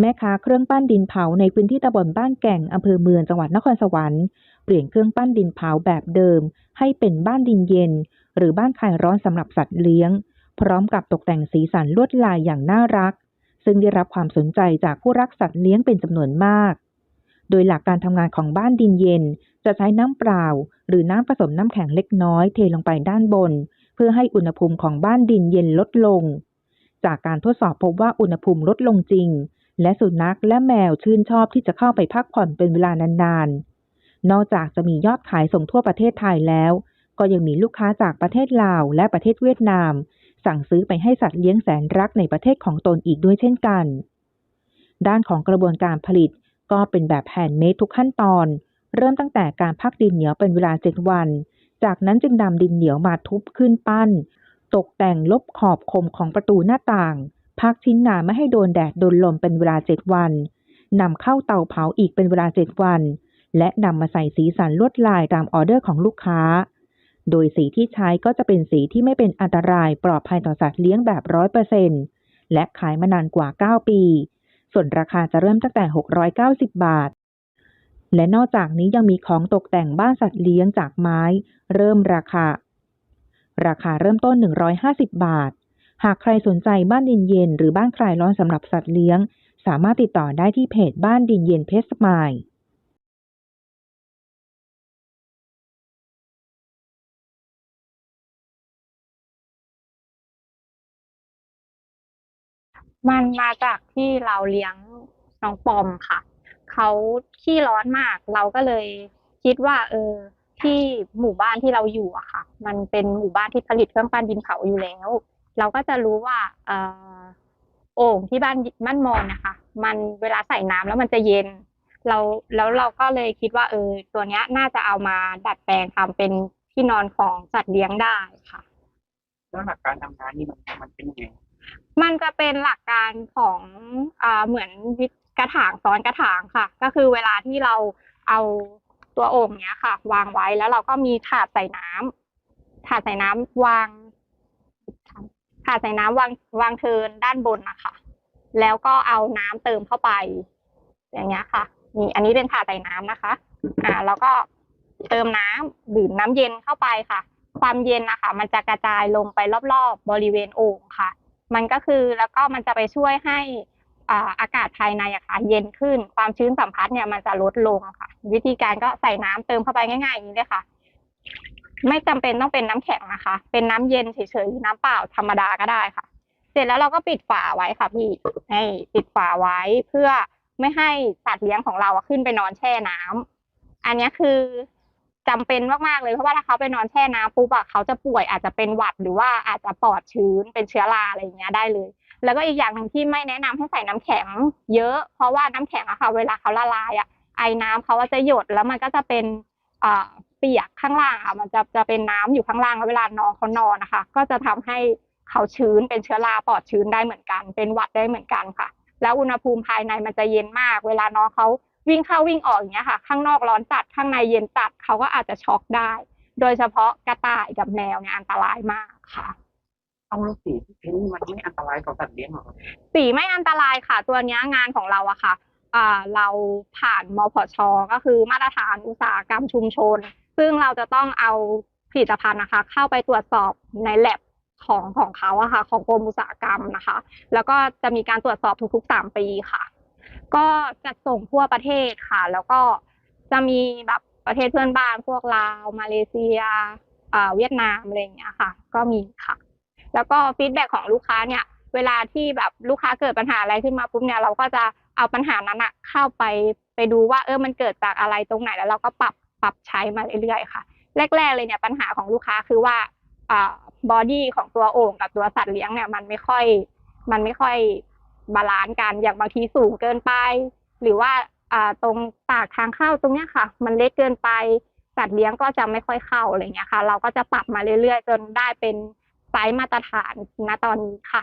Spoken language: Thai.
แม่ค้าเครื่องปั้นดินเผาในพื้นที่ตำบลบ้านแก่งอำเภอเมืองจังหวัดนครสวรรค์เปลี่ยนเครื่องปั้นดินเผาแบบเดิม ให้เป็นบ้านดินเย็น หรือบ้านคลายร้อนสำหรับสัตว์เลี้ยง พร้อมกับตกแต่งสีสันลวดลายอย่างน่ารัก ซึ่งได้รับความสนใจจากผู้รักสัตว์เลี้ยงเป็นจำนวนมาก โดยหลักการทำงานของบ้านดินเย็น จะใช้น้ำเปล่า หรือน้ำผสมน้ำแข็งเล็กน้อยเทลงไปด้านบน เพื่อให้อุณหภูมิของบ้านดินเย็นลดลง จากการทดสอบพบว่าอุณหภูมิลดลงจริง และสุนัขและแมวชื่นชอบที่จะเข้าไปพักผ่อนเป็นเวลานานๆ นอกจากจะมียอดขายส่งทั่วประเทศไทยแล้ว ก็ยังมีลูกค้าจากประเทศลาวและประเทศเวียดนาม สั่งซื้อไปให้สัตว์เลี้ยงแสนรักในประเทศของตนอีกด้วยเช่นกัน ด้านของกระบวนการผลิตก็เป็นแบบแฮนด์เมดทุกขั้นตอน เริ่มตั้งแต่การพักดินเหนียวเป็นเวลา7วัน จากนั้นจึงนำดินเหนียวมาทุบขึ้นปั้น ตกแต่งลบขอบคมของประตูหน้าต่าง พักชิ้นงานไม่ให้โดนแดดโดนลมเป็นเวลา7วันนำเข้าเตาเผาอีกเป็นเวลา7วัน และนำมาใส่สีสันลวดลายตามออเดอร์ของลูกค้า โดยสีที่ใช้ก็จะเป็นสีที่ไม่เป็นอันตรายปลอดภัยต่อสัตว์เลี้ยงแบบร้อยเปอร์เซ็นและขายมานานกว่า 9 ปี ส่วนราคาจะเริ่มตั้งแต่ 690 บาท และนอกจากนี้ยังมีของตกแต่งบ้านสัตว์เลี้ยงจากไม้ เริ่มราคา ราคาเริ่มต้น 150 บาท หากใครสนใจบ้านดินเย็น หรือบ้านคลายร้อนสำหรับสัตว์เลี้ยง สามารถติดต่อได้ที่เพจบ้านดินเย็นเพชรสมายมันมาจากที่เราเลี้ยงน้องปอมค่ะ เขาขี้ร้อนมาก เราก็เลยคิดว่า เออ ที่หมู่บ้านที่เราอยู่อะค่ะ มันเป็นหมู่บ้านที่ผลิตเครื่องปั้นดินเผาอยู่แล้ว เราก็จะรู้ว่าเออโอ่งที่บ้านบ้านมอนนะคะ มันเวลาใส่น้ำแล้วมันจะเย็น เราแล้วเราก็เลยคิดว่า เออ ตัวเนี้ยน่าจะเอามาดัดแปลงทำเป็นที่นอนของสัตว์เลี้ยงได้ค่ะแล้วหลักการทำงานนี่มันมันเป็นยังไงมันจะเป็นหลักการของอ่าเหมือนวิกระถางซ้อนกระถางค่ะ ก็คือเวลาที่เราเอาตัวโอ่งเนี้ยค่ะ วางไว้แล้วเราก็มีถาดใส่น้ำถาดใส่น้ำวาง ถาดใส่น้ำวางวางเทินด้านบนนะคะแล้วก็เอาน้ำเติมเข้าไป อย่างเงี้ยค่ะนี่อันนี้เป็นถาดใส่น้ำนะคะ อ่า แล้วก็เติมน้ำดื่มน้ำเย็นเข้าไปค่ะ ความเย็นนะคะมันจะกระจายลงไปรอบๆ บริเวณโอ่งค่ะ มันก็คือแล้วก็มันจะไปช่วยให้อ่าอากาศภายในอะค่ะ เย็นขึ้นความชื้นสัมผัสเนี่ยมันจะลดลงค่ะ วิธีการก็ใส่น้ำเติมเข้าไปง่ายๆอย่างนี้เลยค่ะ ไม่จำเป็นต้องเป็นน้ำแข็งนะคะ เป็นน้ำเย็นเฉยๆน้ำเปล่าธรรมดาก็ได้ค่ะ เสร็จแล้วเราก็ปิดฝาไว้ค่ะพี่ให้ปิดฝาไว้เพื่อไม่ให้สัตว์เลี้ยงของเราขึ้นไปนอนแช่น้ำอันนี้คือจำเป็นมากๆเลยเพราะว่าถ้าเขาไปนอนแช่น้ำปุ๊บอะเขาจะป่วยอาจจะเป็นหวัดหรือว่าอาจจะปอดชื้นเป็นเชื้อราอะไรอย่างเงี้ยได้เลย แล้วก็อีกอย่างหนึ่งที่ไม่แนะนำให้ใส่น้ำแข็ง เยอะ เพราะว่าน้ำแข็งอะค่ะ เวลาเขาละลายอะไอน้ำเขาก็จะหยดแล้วมันก็จะเป็นอ่า ปียกข้างล่างอะมันจะจะเป็นน้ำอยู่ข้างล่างแล้วเวลาน้องเขานอนนะคะ ก็จะทำให้เขาชื้นเป็นเชื้อราปอดชื้นได้เหมือนกัน เป็นหวัดได้เหมือนกันค่ะ แล้วอุณหภูมิภายในมันจะเย็นมาก เวลาน้องเขาวิ่งเข้าวิ่งออกอย่างเงี้ยค่ะ ข้างนอกร้อนจัดข้างในเย็นจัดเขาก็อาจจะช็อกได้ โดยเฉพาะกระต่ายกับแมวเนี่ยอันตรายมากค่ะเอาแล้วสีที่เพ้นท์มันไม่อันตรายต่อสัตว์เลี้ยงเหรอครับสีไม่อันตรายค่ะ ตัวเนี้ยงานของเราอะค่ะอ่าเราผ่านมพชก็คือมาตรฐานอุตสาหกรรมชุมชน ซึ่งเราจะต้องเอาผลิตภัณฑ์นะคะ เข้าไปตรวจสอบในแ a บของของเขาอะค่ะ ของกรมอุตสาหกรรมนะคะ แล้วก็จะมีการตรวจสอบทุกๆสามปีค่ะ ก็จัดส่งทั่วประเทศค่ะ แล้วก็จะมีแบบประเทศเพื่อนบ้านพวกลาวมาเลเซียเวียดนามอะไรอย่างเงี้ยค่ะ ก็มีค่ะ แล้วก็ฟีดแบ็ของลูกค้าเนี่ย เวลาที่แบบลูกค้าเกิดปัญหาอะไรขึ้นมาปุ๊บเนี่ยเราก็จะเอาปัญหานั้นอะเข้าไปไปดูว่าเออมันเกิดจากอะไรตรงไหนแล้วเราก็ปรับ รับใช้มาเรื่อยๆค่ะ แรก ๆ เลยเนี่ยปัญหาของลูกค้าคือว่าบอดี้ของตัวโอ่งกับตัวสัตว์เลี้ยงเนี่ยมันไม่ค่อยมันไม่ค่อยบาลานซ์กันอย่างบางทีสูงเกินไป หรือว่าอ่าตรงปากทางเข้าตรงเนี้ยค่ะ มันเล็กเกินไปสัตว์เลี้ยงก็จะไม่ค่อยเข้าอะไรเงี้ยค่ะ เราก็จะปรับมาเรื่อยๆ จนได้เป็นไซส์มาตรฐานณตอนนี้ค่ะ